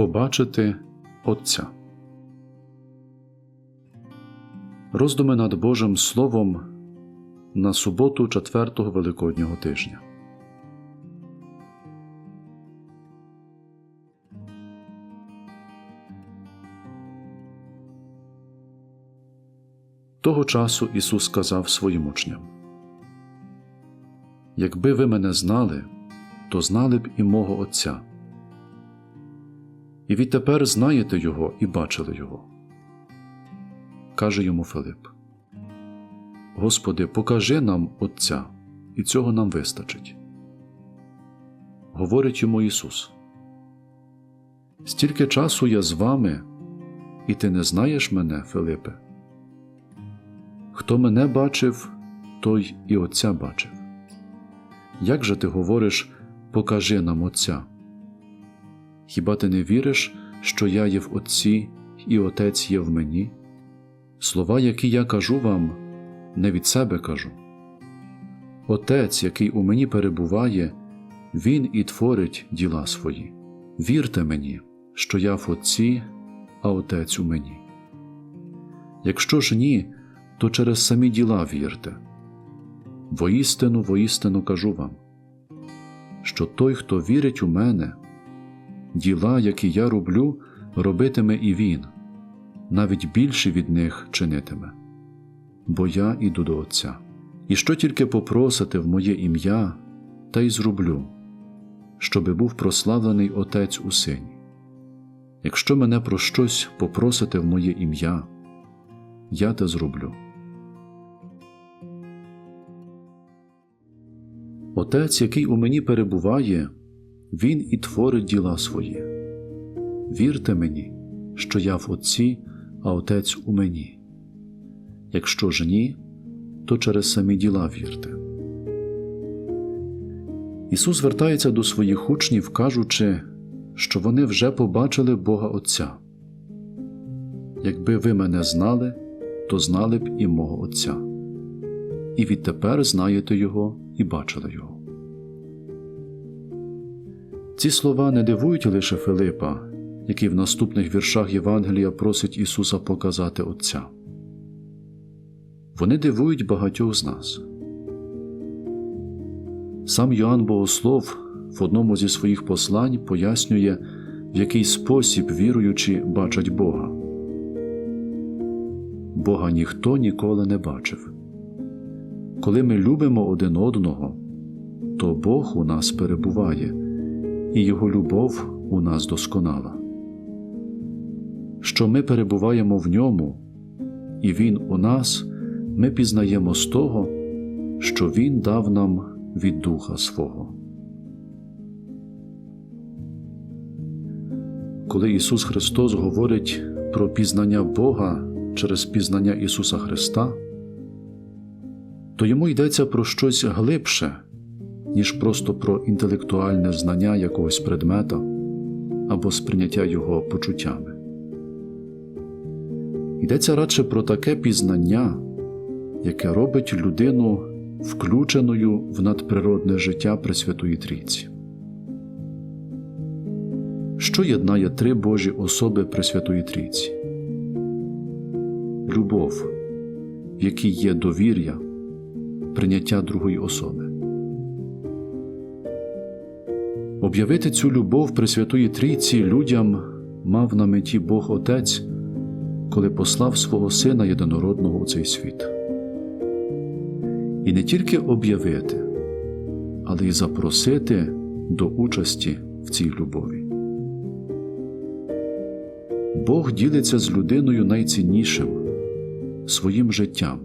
Побачити Отця. Роздуми над Божим Словом на суботу четвертого Великоднього тижня. Того часу Ісус сказав своїм учням: Якби ви мене знали, то знали б і мого Отця. І відтепер знаєте Його і бачили Його. Каже йому Филип: Господи, покажи нам Отця, і цього нам вистачить. Говорить йому Ісус: Стільки часу я з вами, і ти не знаєш мене, Филипе. Хто мене бачив, той і Отця бачив. Як же ти говориш, покажи нам Отця? Хіба ти не віриш, що я є в Отці і Отець є в мені? Слова, які я кажу вам, не від себе кажу. Отець, який у мені перебуває, Він і творить діла свої. Вірте мені, що я в Отці, а Отець у мені. Якщо ж ні, то через самі діла вірте. Воістину, воістину кажу вам, що той, хто вірить у мене, діла, які я роблю, робитиме і він, навіть більше від них чинитиме, бо я іду до Отця. І що тільки попросите в моє ім'я, та й зроблю, щоби був прославлений Отець у Сині. Якщо мене про щось попросите в моє ім'я, я те зроблю. Отець, який у мені перебуває, Він і творить діла свої. Вірте мені, що я в Отці, а Отець у мені. Якщо ж ні, то через самі діла вірте. Ісус звертається до своїх учнів, кажучи, що вони вже побачили Бога Отця. Якби ви мене знали, то знали б і мого Отця. І відтепер знаєте Його і бачили Його. Ці слова не дивують лише Филипа, який в наступних віршах Євангелія просить Ісуса показати Отця. Вони дивують багатьох з нас. Сам Йоанн Богослов в одному зі своїх послань пояснює, в який спосіб віруючі бачать Бога. Бога ніхто ніколи не бачив. Коли ми любимо один одного, то Бог у нас перебуває, і Його любов у нас досконала. Що ми перебуваємо в ньому, і Він у нас, ми пізнаємо з того, що Він дав нам від Духа свого. Коли Ісус Христос говорить про пізнання Бога через пізнання Ісуса Христа, то йому йдеться про щось глибше, ніж просто про інтелектуальне знання якогось предмета або сприйняття його почуттями. Йдеться радше про таке пізнання, яке робить людину включеною в надприродне життя Пресвятої Трійці. Що єднає три Божі особи Пресвятої Трійці? Любов, в якій є довір'я, прийняття другої особи. Об'явити цю любов Пресвятої Трійці людям мав на меті Бог Отець, коли послав свого Сина Єдинородного у цей світ. І не тільки об'явити, але й запросити до участі в цій любові. Бог ділиться з людиною найціннішим своїм життям,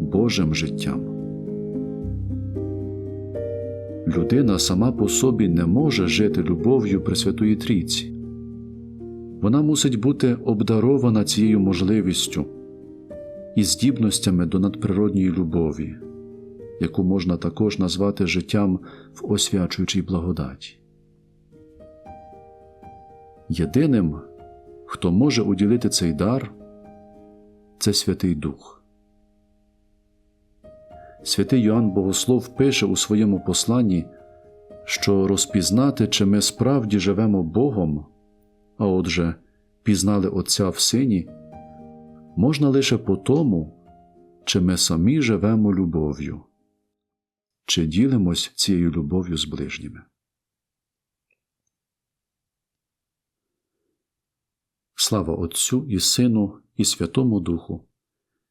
Божим життям. Людина сама по собі не може жити любов'ю Пресвятої Трійці. Вона мусить бути обдарована цією можливістю і здібностями до надприродньої любові, яку можна також назвати життям в освячуючій благодаті. Єдиним, хто може уділити цей дар, це Святий Дух. Святий Йоанн Богослов пише у своєму посланні, що розпізнати, чи ми справді живемо Богом, а отже, пізнали Отця в Сині, можна лише по тому, чи ми самі живемо любов'ю, чи ділимось цією любов'ю з ближніми. Слава Отцю і Сину, і Святому Духу,